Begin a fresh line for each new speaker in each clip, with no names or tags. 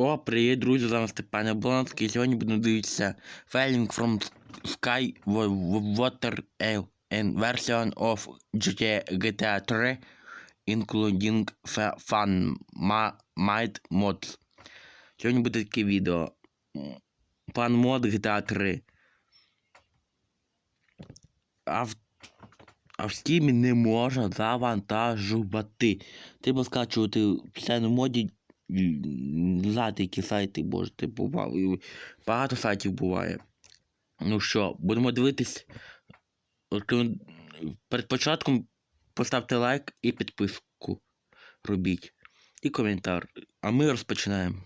О, привіт, друзі, з вами Степан Блонський. Сьогодні будемо дивитися Falling from Sky Wa- Wa- Water and version of GTA, GTA 3 including fun might mods. Сьогодні буде таке відео. Фан мод GTA 3. А в, а Steam не можна завантажувати. Треба скачувати все на моді знати, які сайти можете бували. Багато сайтів буває. Ну що, будемо дивитись. Перед початком поставте лайк і підписку робіть. І коментар. А ми розпочинаємо.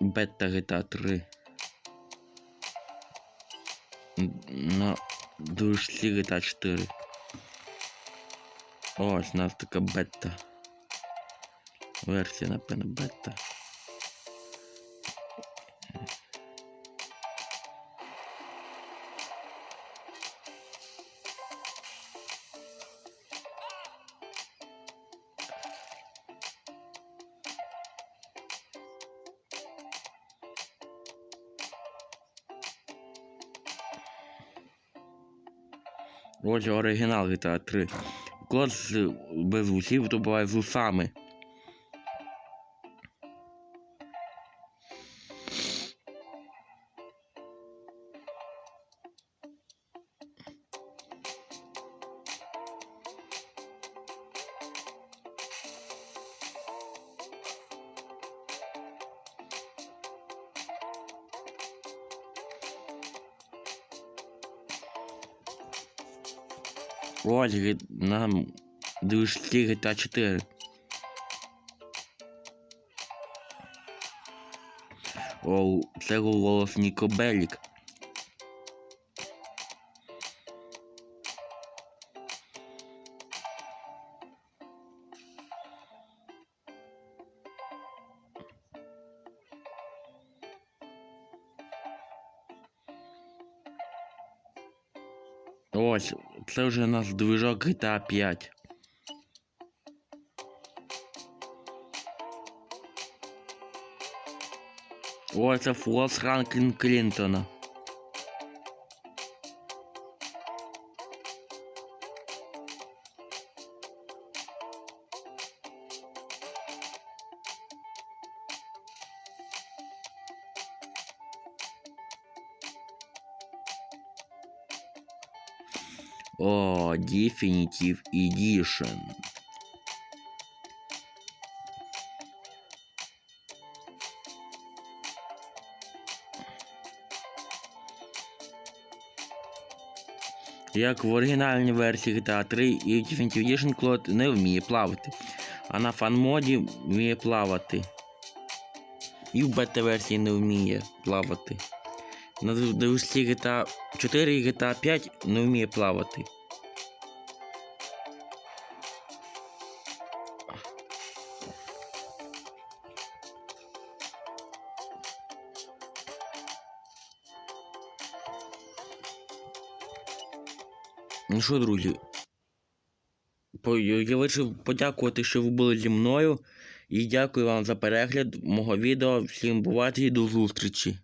Бета GTA 3. На дужці GTA 4. Ось у нас така бета. Версія, напевно, бета. Ось оригінал GTA 3. Кот без вусів, то буває з усами. Ось нам дивишся GTA 4. О, це голос Ніко Белік. Ось, це вже у нас движок GTA 5. О, це флос Франклін Клінтона. О, Definitive Edition. Як в оригінальній версії GTA 3 і Definitive Edition Клод не вміє плавати, а на фан-моді вміє плавати. І в бета-версії не вміє плавати. На версії GTA 4 і GTA 5 не вміє плавати. Ну що, друзі? Я вирішив подякувати, що ви були зі мною. І дякую вам за перегляд мого відео. Всім бувайте і до зустрічі.